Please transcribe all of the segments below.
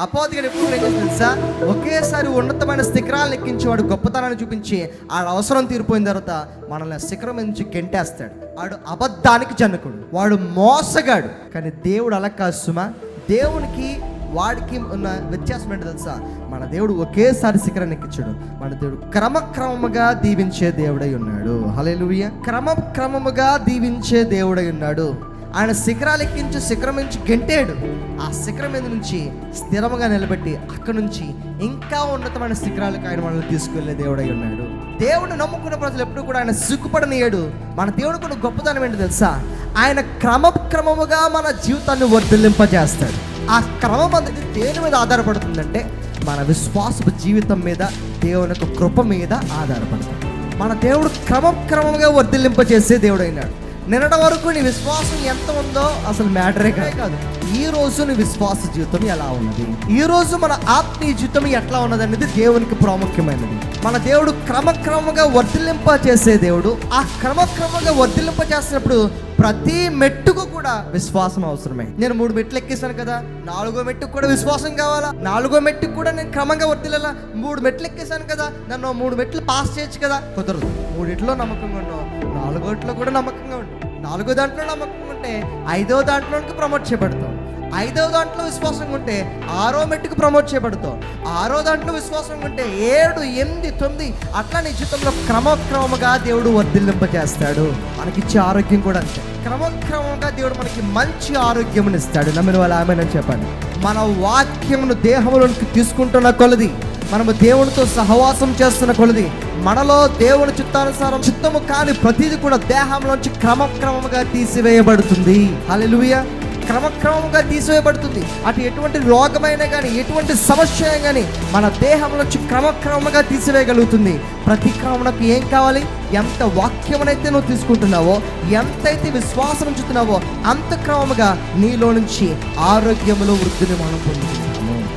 అపోధిగా ఎప్పుడు ఏం చేస్తుంది తెలుసా? ఒకేసారి ఉన్నతమైన శిఖరాలను ఎక్కించి వాడు గొప్పతనాన్ని చూపించి ఆడ అవసరం తీరిపోయిన తర్వాత మనల్ని శిఖరం నుంచి గెంటేస్తాడు. వాడు అబద్ధానికి జనకుడు. వాడు మోసగాడు. కానీ దేవుడు అలా కాదు సుమా. దేవునికి వాడికి ఉన్న వ్యత్యాసం ఏంటో తెలుసా? మన దేవుడు ఒకేసారి శిఖరాన్ని ఎక్కించాడు. మన దేవుడు క్రమక్రమముగా దీవించే దేవుడై ఉన్నాడు. హలే క్రమక్రమముగా దీవించే దేవుడై ఉన్నాడు. ఆయన శిఖరాలు ఎక్కించి శిఖరం నుంచి గెంటాడు ఆ శిఖరం మీద నుంచి స్థిరముగా నిలబెట్టి అక్కడి నుంచి ఇంకా ఉన్నతమైన శిఖరాలకు ఆయన మనల్ని తీసుకెళ్ళే దేవుడై ఉన్నాడు. దేవుడు నమ్ముకున్న ప్రజలు ఎప్పుడు కూడా ఆయన సిగ్గుపడనీయడు. మన దేవుడు కూడా గొప్పతనం ఏంటి తెలుసా? ఆయన క్రమక్రమముగా మన జీవితాన్ని వర్ధిల్లింపజేస్తాడు. ఆ క్రమం అనేది దేని మీద ఆధారపడుతుందంటే మన విశ్వాసపు జీవితం మీద దేవుని యొక్క కృప మీద ఆధారపడుతుంది. మన దేవుడు క్రమక్రమంగా వర్ధిల్లింపజేసే దేవుడైనాడు. నిన్నటి వరకు నీ విశ్వాసం ఎంత ఉందో అసలు మ్యాటరే కాదు. ఈ రోజు నీ విశ్వాస జీవితం ఎలా ఉన్నది? ఈ రోజు మన ఆత్మీయ జీవితం ఎట్లా ఉన్నది అనేది దేవునికి ప్రాముఖ్యమైనది. మన దేవుడు క్రమక్రమంగా వర్ధిల్లింప చేసే దేవుడు. ఆ క్రమక్రమంగా వర్ధిల్లింప చేసినప్పుడు ప్రతి మెట్టుకు కూడా విశ్వాసం అవసరమే. నేను మూడు మెట్లు ఎక్కేసాను కదా నాలుగో మెట్టుకు కూడా విశ్వాసం కావాలా? నాలుగో మెట్టుకు కూడా నేను క్రమంగా వర్తిల్లాలా మూడు మెట్లు ఎక్కేసాను కదా నన్ను మూడు మెట్లు పాస్ చేయొచ్చు కదా? కుదరదు. మూడిట్లో నమ్మకంగా ఉన్నావు నాలుగోట్లో కూడా నమ్మకంగా ఉండు. నాలుగో దాంట్లో నమ్మకం ఉంటే ఐదో దాంట్లోకి ప్రమోట్ చేయబడతాం ఐదో దాంట్లో విశ్వాసం ఉంటే ఆరో మెట్టుకు ప్రమోట్ చేయబడతాం ఆరో దాంట్లో విశ్వాసం ఉంటే ఏడు ఎనిమిది తొమ్మిది అట్లా నీ జీవితంలో క్రమక్రమముగా దేవుడు వర్ధిల్లింపజేస్తాడు. మనకిచ్చే ఆరోగ్యం కూడా అంతే. క్రమక్రమంగా దేవుడు మనకి మంచి ఆరోగ్యమునిస్తాడు. ఇస్తాడు నమ్మిన వాళ్ళు ఆమెనని చెప్పండి. మన వాక్యమును దేహంలోనికి తీసుకుంటున్న కొలది మనము దేవునితో సహవాసం చేస్తున్న కొలది మనలో దేవుని చిత్తానుసారం చిత్తము కాని ప్రతిదీ కూడా దేహంలోంచి క్రమక్రమంగా తీసివేయబడుతుంది. హల్లెలూయా. క్రమక్రమంగా తీసివేయబడుతుంది. అటు ఎటువంటి రోగమైనా కానీ ఎటువంటి సమస్య అయినా కానీ మన దేహంలోంచి క్రమక్రమంగా తీసివేయగలుగుతుంది. ప్రతి క్రమణకు ఏం కావాలి? ఎంత వాక్యమునైతే నువ్వు తీసుకుంటున్నావో ఎంతైతే విశ్వాసం ఉంచుతున్నావో అంత క్రమముగా నీలో నుంచి ఆరోగ్యములో వృద్ధిని మనం పొందుతుంది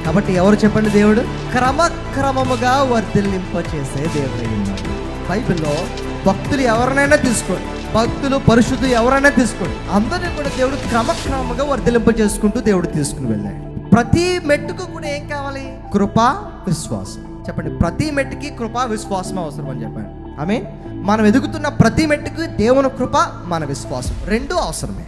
కాబట్టి ఎవరు చెప్పండి దేవుడు? క్రమక్రమముగా వర్ధిల్లింపచేసే దేవుడు బైబిల్లో భక్తులు ఎవరినైనా తీసుకోండి. భక్తులు పరిశుద్ధులు ఎవరైనా తీసుకోండి. అందరినీ కూడా దేవుడు క్రమక్రమంగా వర్ధిలింప చేసుకుంటూ దేవుడు తీసుకుని వెళ్ళాడు. ప్రతి మెట్టుకు కూడా ఏం కావాలి? కృప విశ్వాసం. చెప్పండి ప్రతి మెట్టుకి కృప విశ్వాసం అవసరం అని చెప్పండి. ఆమె మనం ఎదుగుతున్న ప్రతి మెట్టుకు దేవుని కృప మన విశ్వాసం. రెండు అవసరమే.